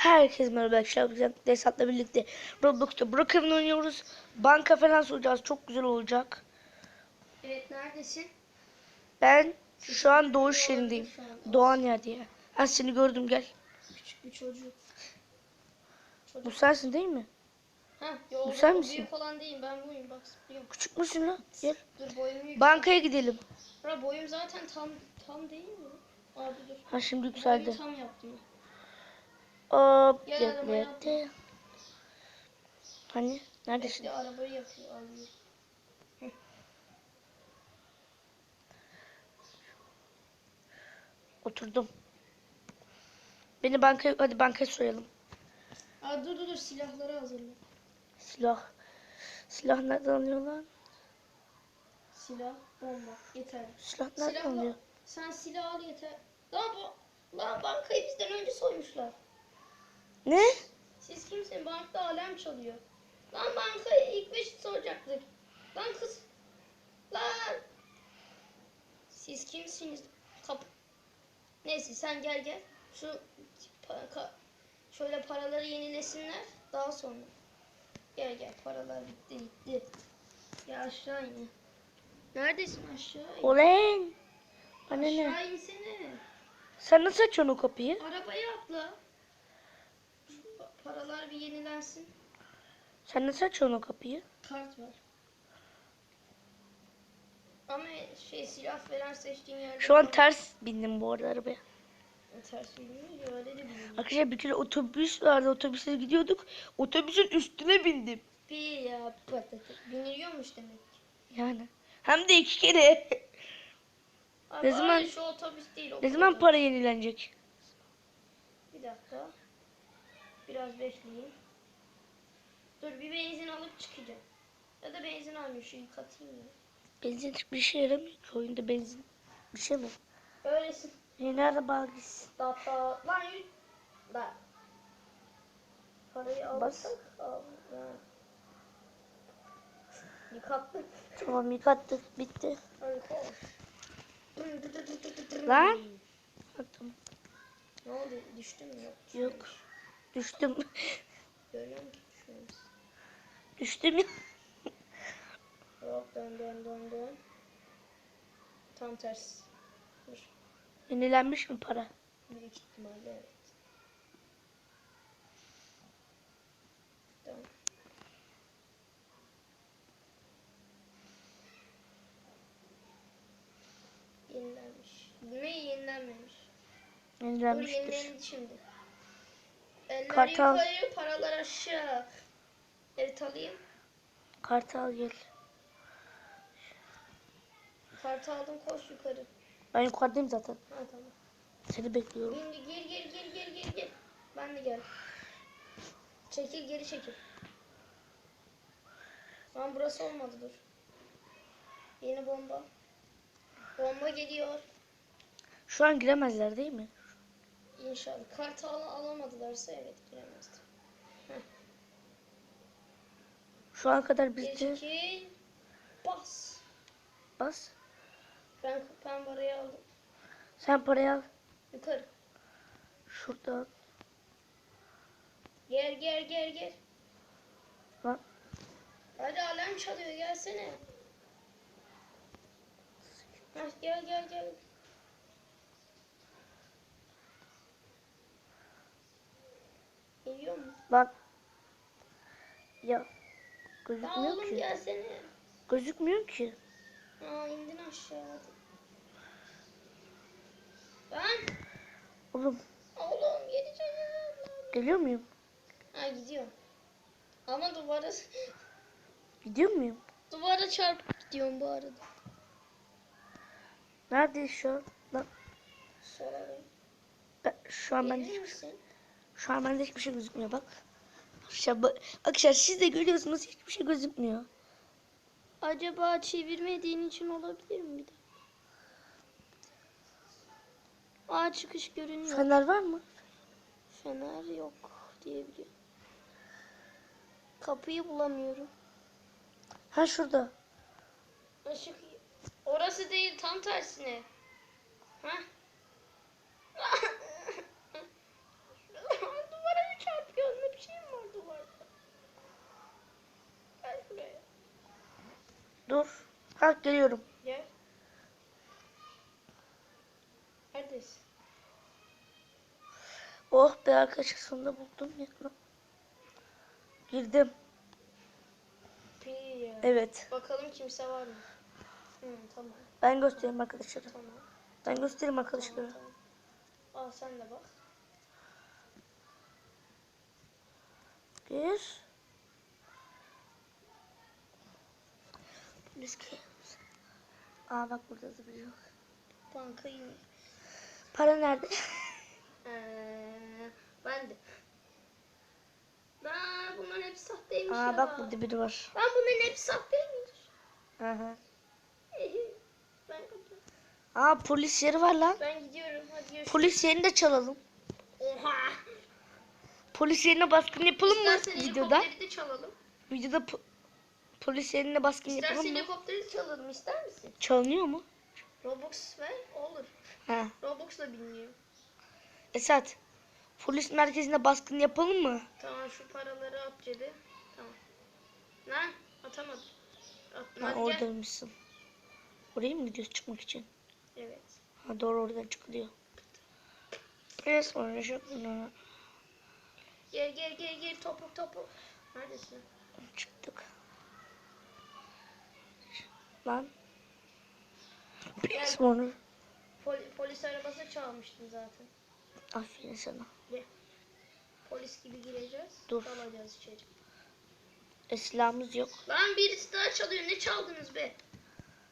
Herkes merhaba arkadaşlar. Bugün Desat'la birlikte Roblox'ta Brookhaven oynuyoruz. Banka falan soracağız. Çok güzel olacak. Evet neredesin? Ben şu an doğuş yerindeyim. Doğan yer diye. Ha seni gördüm gel. Küçük bir çocuk. Bu sensin değil mi? Ha, yo, Bu sen misin? Büyük olan değilim ben buyum bak. Küçük müsün lan? Gel. Dur boyum yüksek. Bankaya gidelim. Bura boyum zaten tam tam değil mi? Abi dur. Ha şimdi Boyumu yükseldi. tam yaptım. Hop. Bekle. Hani? Neredesin? Bekle arabayı yapıyor abi. Oturdum. Beni bankaya hadi bankaya soyalım. Aa dur dur dur silahları hazırla. Silah. Silah nereden alıyorlar? Silah, bomba yeter. Silah nereden Silahla alıyor? sen silah al yeter. Lan bu lan bankayı bizden önce soymuşlar. Ne? Siz kimsin? Bankta alarm çalıyor. Lan bankayı ilk beş soracaktık. Lan kız. Lan. Siz kimsiniz? Kap. Neyse sen gel gel. Şu ka- şöyle paraları yenilesinler. Daha sonra. Gel gel paralar bitti gitti. Ya aşağı in. Neredesin aşağı in. Olen. Bana ne? Aşağı insene. Sen nasıl açıyorsun o kapıyı? Arabaya atla. Paralar bir yenilensin. Sen nasıl açıyorsun o kapıyı? Kart var. Ama şey silah falan seçtiğin yerde Şu an ters bindim bu arada arabaya. ters bilmiyor öyle de bilmiyor. Arkadaşlar bir kere otobüs vardı otobüse gidiyorduk. Otobüsün üstüne bindim. Bir ya patates. Biniliyormuş demek ki. Yani. Hem de iki kere. Abi Ne zaman- şu otobüs değil. ne zaman para yenilenecek? Bir dakika. Biraz bekleyin. Dur bir benzin alıp çıkacağım. Ya da benzin almıyor şu yıkatayım ya. Benzin bir şey yaramıyor ki oyunda benzin. Bir şey mi? Öylesin. E nerede bağ gitsin? Data. Lan yürü. Lan. Parayı alırsak al. Yıkattık. Tamam yıkattık bitti. Hadi koş. Lan. Tamam. Ne oldu? Düştün mü? Yok. Yok. Düştüm. Görüyor musun? Düşmemiş. Düştüm ya. Yok dön dön dön dön. Tam ters. Dur. Yenilenmiş mi para? Büyük ihtimalle evet. Tamam. Yenilenmiş. Ne yenilenmemiş? Dur Yenilenmiştir. yenilendi şimdi. Eller Kartal. yukarı, paralar aşağı. Evet alayım. Kartal gel. Kartı aldım koş yukarı. Ben yukarıdayım zaten. Ha tamam. Seni bekliyorum. Şimdi gir gir gir gir gir gir. Ben de gel. Çekil geri çekil. Lan burası olmadı dur. Yeni bomba. Bomba geliyor. Şu an giremezler değil mi? İnşallah. Kartı al alamadılarsa evet giremezdi. Şu ana kadar bizde çekil. Bas. bas. Ben ben parayı aldım. Sen parayı al. Yukarı. Şuradan. Gel gel gel gel. Lan. Hadi alarm çalıyor gelsene. Hah, gel gel gel. Geliyor mu? Lan. Ya. Ya Gözükmüyor oğlum ki. gelsene. Gözükmüyor ki. Aa indin aşağı hadi. Ben Oğlum oğlum geleceğim. geliyor muyum? Ha gidiyorum. Ama duvara Gidiyor muyum? duvara çarpıp gidiyorum bu arada. Neredeyiz şu an? Lan. Sorarım. Ben, şu an bende Gelir misin? Şu an bende hiçbir şey gözükmüyor bak. Arkadaşlar, arkadaşlar siz de görüyorsunuz hiçbir şey gözükmüyor. Acaba çevirmediğin için olabilir mi bir de? Aa çıkış görünüyor. Fener var mı? Fener yok diyebiliyorum. Kapıyı bulamıyorum. Ha şurada. Işık orası değil tam tersine. Ha? Duvara bir Bak geliyorum. Gel. Neredesin? Oh be arkadaşlar sonunda buldum ya. Girdim. Evet. Bakalım kimse var mı? Hı, tamam. Ben göstereyim arkadaşlara. Tamam. Ben göstereyim Tamam, arkadaşlara. tamam. Al sen de bak. Gir. Ki- Aa bak burada yok. Banka yine. Para nerede? Ee, ben de. Aa, bunların hepsi sahteymiş Aa ya. bak burada biri var. Lan bunların hepsi sahteymiş. Hı hı. ben kapatıyorum. Aa polis yeri var lan. Ben gidiyorum. Hadi görüşürüz. Polis yerini de çalalım. Oha. Polis yerine baskın yapalım mı İstersen videoda? helikopteri de çalalım. Videoda po- polis yerine baskın İstersen yapalım mı? helikopteri de çalalım. ister misin? Çalınıyor mu? Robux ver. Olur. Ha. Robux'la biliniyor. Esat. Polis merkezine baskın yapalım mı? Tamam şu paraları at cebe. Tamam. Lan atamadım. At, Ha, oradaymışsın. Oraya mı gidiyoruz çıkmak için? Evet. Ha doğru oradan çıkılıyor. Biraz sonra şu Gel gel gel gel topuk topuk. Neredesin? çıktık. Lan. Biraz sonra. Pol- polis arabası çalmıştım zaten. Aferin sana. Polis gibi gireceğiz. Dur. Dalacağız içeri. E, silahımız yok. Lan birisi daha çalıyor. Ne çaldınız be?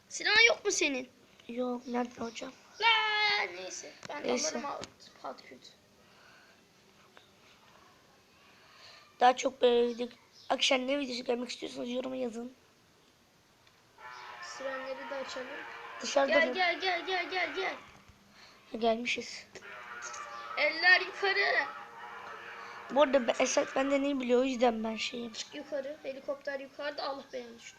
Silah yok mu senin? Yok nerede hocam? La neyse. Ben Neyse. alırım al- patküt. Daha çok böyle video, akşam ne videosu görmek istiyorsanız yoruma yazın. Sirenleri de açalım. Dışarıda Gel mı? gel gel gel gel gel. Gelmişiz. Eller yukarı. Bu arada ben, Esat benden iyi biliyor o yüzden ben şeyim. Çık yukarı. Helikopter yukarıda. Allah düştü.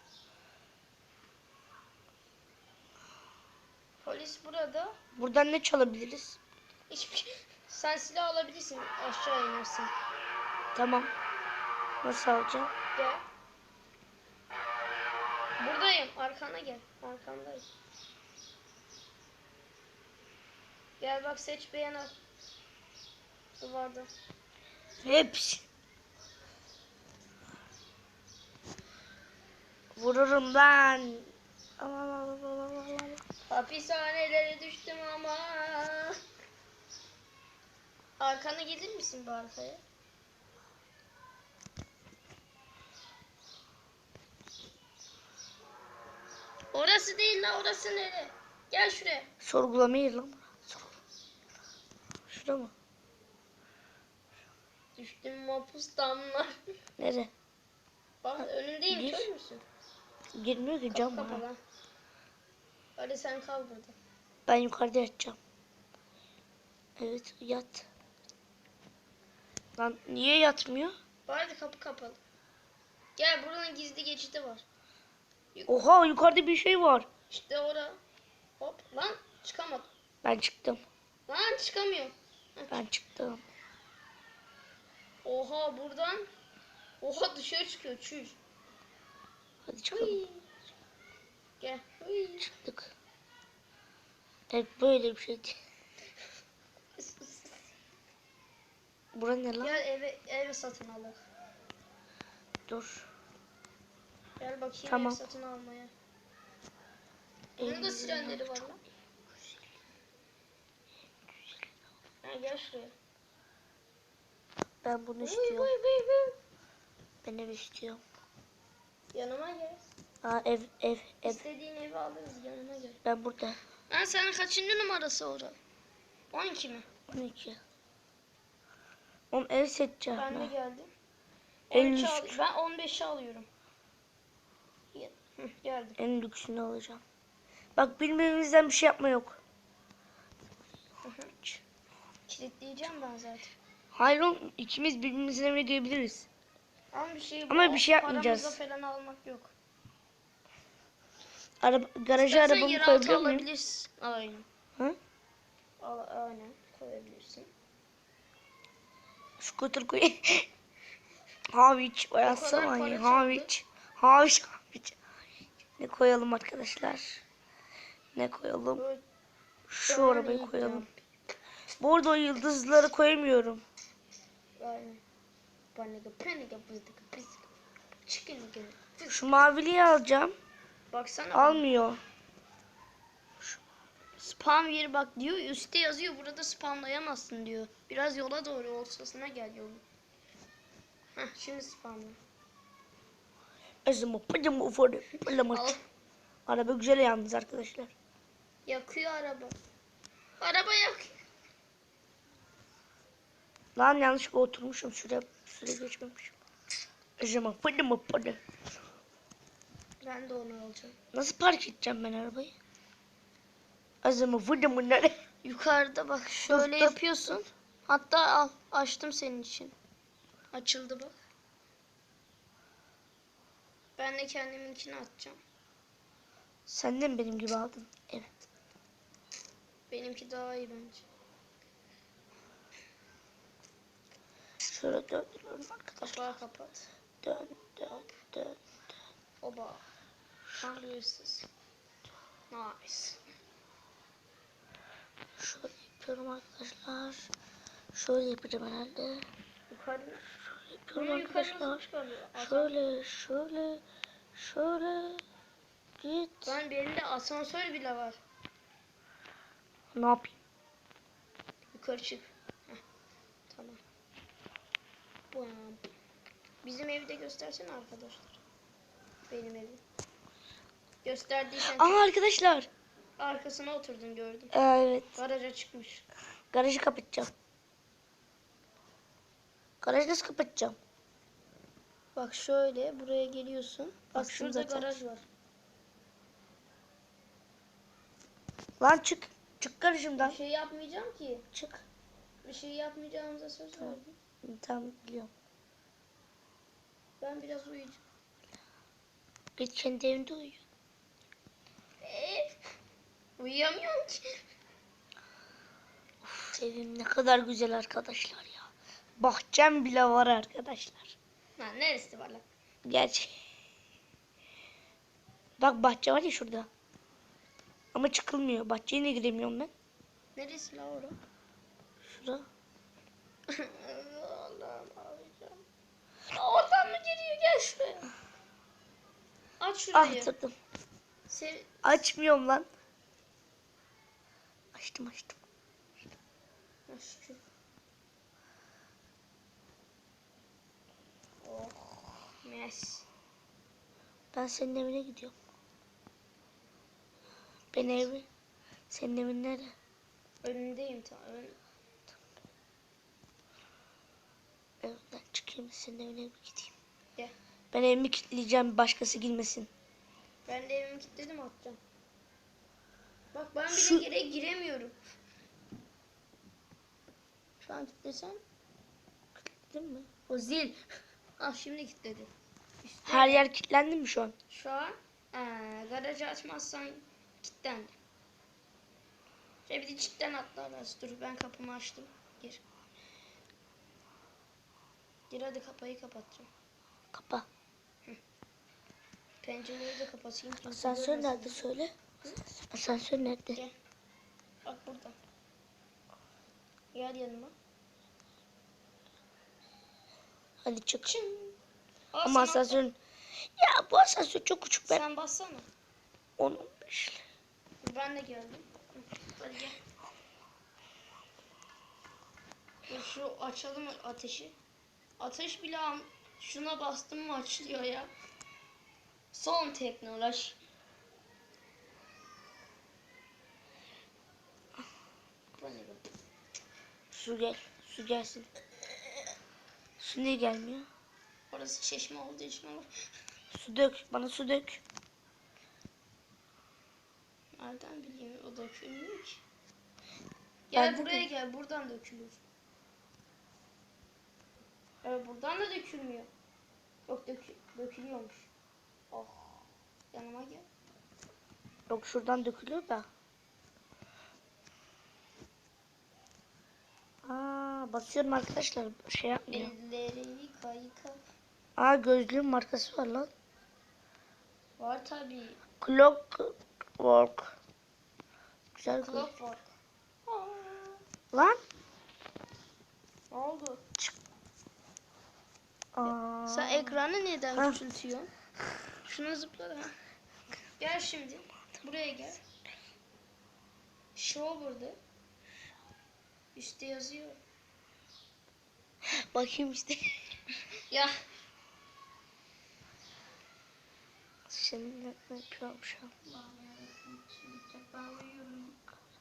Polis burada. Buradan ne çalabiliriz? Hiçbir şey. Sen silah alabilirsin. Aşağı inersin. Tamam. Nasıl alacağım? Gel. Buradayım. Arkana gel. Arkandayım. Gel bak seç beğen al. Duvarda. Hepsi. Vururum ben. Aman aman aman aman aman. Hapishanelere düştüm ama. Arkana gelir misin bu arkaya? Orası değil la orası nere? Gel şuraya. Sorgulamayı lan. Sorgula. Şurada mı? Düştüm mapus damlar. Nere? Bak önündeyim Gir. kör müsün? Girmiyor ki Cam var. Kapa lan. Hadi sen kal burada. Ben yukarıda yatacağım. Evet yat. Lan niye yatmıyor? Bari kapı kapalı. Gel buranın gizli geçidi var. Oha yukarıda bir şey var. İşte ora. Hop lan çıkamadım. Ben çıktım. Lan çıkamıyorum. Ben çıktım. Oha buradan. Oha dışarı çıkıyor çüş. Hadi çıkalım. Hıy. Gel. Hıy. Çıktık. Evet böyle bir şeydi. Bura ne lan? Gel eve eve satın al. Dur. Gel bakayım Tamam. ev satın almaya. Bunun da sirenleri var lan. Ha, gel şuraya. Ben bunu istiyorum. vıy, vıy, vıy. Ben ev istiyorum. Yanıma gel. Aa ev ev ev. İstediğin evi alırız yanıma gel. Ben burada. Ben senin kaçıncı numarası ora? 12 mi? 12. Oğlum ev seçeceğim Ben de geldim. En 13 al- lüks. ben 15'i alıyorum. Geldim. En lüksünü alacağım. Bak bilmemizden bir şey yapma yok. Kilitleyeceğim ben zaten. Hayır oğlum ikimiz birbirimizin evine girebiliriz. Ama bir şey Ama bir şey yapmayacağız. Falan almak yok. Araba, garaja İstersen arabamı yeraltı koyabiliyor muyum? alabilirsin. Aynen. Hı? Al, aynen koyabilirsin. Scooter koy. Haviç. Bayatsana para ya. çaldı. Haviç. Haviç. Haviç. Ne koyalım arkadaşlar? Ne koyalım? Şu arabayı koyalım. Bu arada o yıldızları koyamıyorum. Şu maviliği alacağım. Baksana. Almıyor. Spam yeri bak diyor. Üstte yazıyor. Burada spamlayamazsın diyor. Biraz yola doğru ortasına gel yolun. Heh şimdi spamla. Ezma pıcım ufadı. Al. Pılamak. Araba güzel yalnız arkadaşlar. Yakıyor araba. Araba yakıyor. Lan yanlışlıkla oturmuşum. Şuraya süre geçmemişim. Ezma pıcım ufadı. Ben de onu alacağım. Nasıl park edeceğim ben arabayı? Ezma pıcım nereye? Yukarıda bak şöyle dur. yapıyorsun. Hatta al açtım senin için. Açıldı bak. Ben de kendiminkini atacağım. Sen de mi benim gibi aldın? Evet. Benimki daha iyi bence. Şöyle döndürüyorum arkadaşlar. Kapağı kapat. Dön dön dön. Oba. Hangisiz? Nice. Şöyle yapıyorum arkadaşlar. Şöyle yapacağım herhalde. Yukarı. Yapıyorum Bunu arkadaşlar. Şöyle şöyle şöyle git. Ben benim asansör bile var. Ne yapayım? Yukarı çık. Heh. Tamam. Bam. Bizim evi de göstersene arkadaşlar. Benim evi. Gösterdiysen Aa arkadaşlar. arkasına oturdun gördüm. Evet. Garaja çıkmış. Garajı kapatacağım. Garajı nasıl kapatacağım? Bak şöyle buraya geliyorsun. Bak Bastım şurada zaten. garaj var. Lan çık. Çık Bir garajımdan. şey yapmayacağım ki. Çık. Bir şey yapmayacağımıza söz Tamam. verdim. Tamam biliyorum. Ben biraz uyuyacağım. Git kendi evinde uyu. Ee, uyuyamıyorum ki. Uf, evim ne kadar güzel arkadaşlar ya. Bahçem bile var arkadaşlar. Lan neresi var lan? Gerçi. Bak bahçe var ya şurada. Ama çıkılmıyor. Bahçeye ne giremiyorum ben? Neresi la orası? Şurada. Allah'ım ağlayacağım. Oradan mı geliyor? Gel şuraya. Aç şurayı. Açtım. Sev... Açmıyorum lan. Açtım açtım. Şükür. Oh. Mes. Ben senin evine gidiyorum. Ben evi. Senin evin nerede? Önündeyim tam. Ön... Evden çıkayım senin evine bir gideyim. Gel. Ben evimi kilitleyeceğim başkası girmesin. Ben de evimi kilitledim atacağım. Bak ben bile Şu- gire giremiyorum. Şu an kilitlesem. Değil mi? O zil. ah şimdi kilitledi. İşte Her yer kilitlendi mi şu an? Şu an eee garajı açmazsan kilitlendi. Şöyle bir de cidden atlarlar. Dur ben kapımı açtım. Gir. Gir hadi kapıyı kapatacağım. Kapa. Pencereleri de kapatayım. Asansör görmesin. nerede söyle? Asansör nerede? Gel. Bak burada. Gel yanıma. Hadi çık. Çın. Ama asansörün... Ya bu asansör çok küçük ben. sen bassana. 10-15. Ben de geldim. Hadi gel. Şu açalım ateşi. Ateş bile am- şuna bastım mı açılıyor ya. Son teknoloji. Su gel. Su gelsin. Su niye gelmiyor? Orası çeşme olduğu için olur. Su dök. Bana su dök. Nereden bileyim o dökülmüyor ki. Ben Gel de buraya gel buradan dökülür. Evet buradan da dökülmüyor. Yok dökü dökülüyormuş. Oh. Yanıma gel. Yok şuradan dökülüyor da. Aa basıyorum arkadaşlar. Şey yapmıyor. Elleri yıka yıka. Aa gözlüğün markası var lan. Var tabi. Clockwork. Güzel. Clockwork. Lan. Ne oldu? Aa. Sen ekranı neden Ha. küçültüyorsun? Şuna zıpla da. Gel şimdi. Buraya gel. Show burada. Üstte yazıyor. Bakayım işte. Ya. Şimdi ne yapıyorum şu an? Şimdi ben uyuyorum.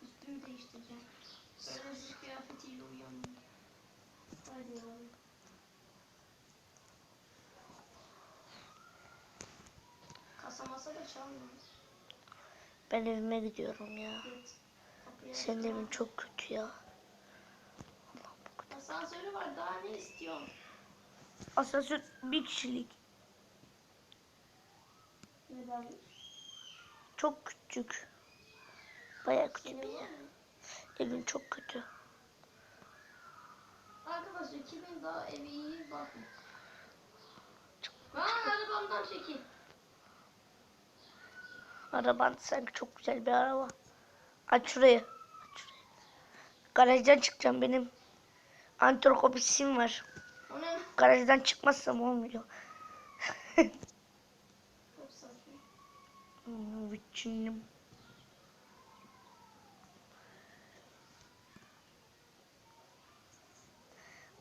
Üstümü değiştireceğim. Şu kıyafetiyle uyandım. Hadi. Kasa masa da. Ben evime gidiyorum ya. Senin evin çok kötü ya. Asansörü var daha ne istiyorsun? Asansör bir kişilik. Neden? Çok küçük. Baya küçük bir yer. mı? Evin çok kötü. Arkadaşlar kimin daha evi iyi bakın. Lan arabamdan çekil. Araban sanki çok güzel bir araba. Aç şurayı. Aç şurayı. Garajdan çıkacağım benim. Antrokopisim var. Garajdan çıkmazsam olmuyor. Viçinim.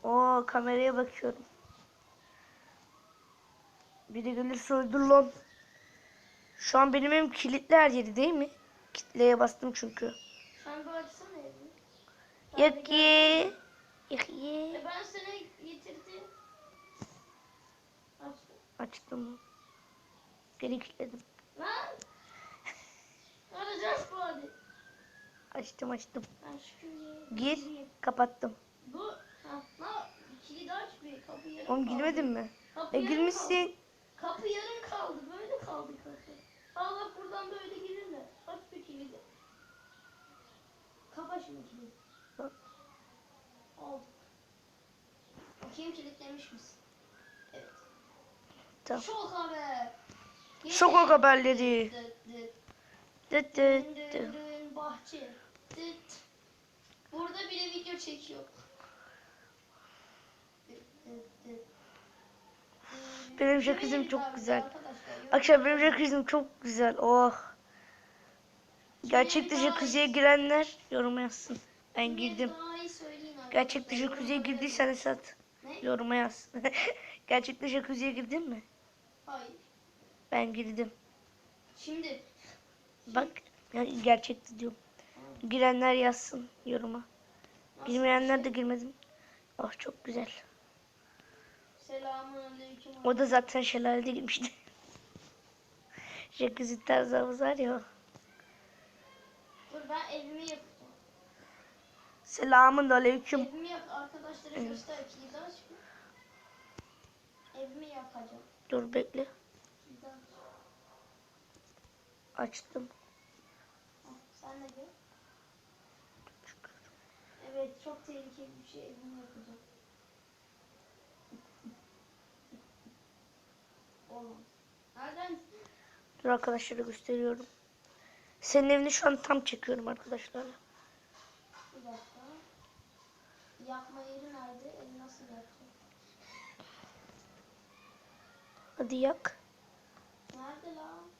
Oo kameraya bakıyorum. Biri gelirse öldür lan. Şu an benim evim kilitli her yeri değil mi? Kitleye bastım çünkü. Sen bir açsana de Yok ye. Yok ye. Ben sana getirdim. Aç. Açtım. Geri kilitledim. Açtım açtım. Gir. Kapattım. Bu. Oğlum girmedin mi? Kapı E girmişsin. kaldı. Kapı yarım kaldı. Böyle kaldı kapı. Al bak buradan böyle girirler. Aç bir kilidi. Kapa şimdi kilidi. Oldu. Bakayım kilitlemiş misin? Evet. Tamam. Şok haber. Sokak haberleri. Dıt dıt. Dıt bahçe. Dıt. Burada bile video çekiyor. Benim jacuzzi'm çok güzel. Akşam benim jacuzzi'm çok güzel. Oh. Gerçekte jacuzziye girenler yoruma yazsın. Ben girdim. Gerçekte jacuzziye girdiysen Esat yoruma yaz. Gerçekte jacuzziye girdin mi? Hayır. Ben girdim. Şimdi. Bak ya gerçekte diyorum. Girenler yazsın yoruma. nasıl Girmeyenler de şey? girmedim. Oh çok güzel. Selamun aleyküm. O da zaten şelalede girmişti. Jacuzzi tarzı havuz var ya. Dur ben evimi yapacağım. Selamun aleyküm. Evimi yap arkadaşlara göster. Evimi yapacağım. Dur bekle. Kilidi aç. Açtım. Sen de gel. Evet çok tehlikeli bir şey evimi yapacağım. Olmaz. Nereden? Dur arkadaşlara gösteriyorum. Senin evini şu an tam çekiyorum arkadaşlarla. Bir dakika. Yakma yeri nerede? Evi nasıl yakacağım? Hadi yak. Nerede lan?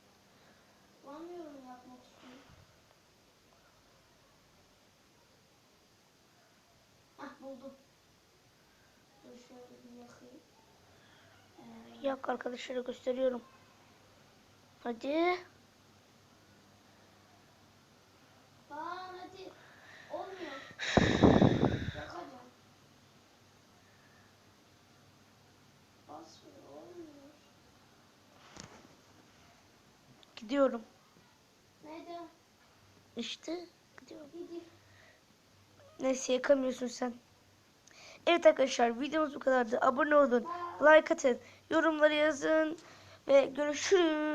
Bulamıyorum yakmak için. Hah buldum. Dur şöyle bir yakayım. Ee, Yak arkadaşlara gösteriyorum. Hadi. Lan hadi. Olmuyor. Yakacağım. Basmıyor. Olmuyor. Gidiyorum. Neden? İşte gidiyorum. Neyse yakamıyorsun sen. Evet arkadaşlar videomuz bu kadardı. Abone olun. Like atın. Yorumları yazın. Ve görüşürüz.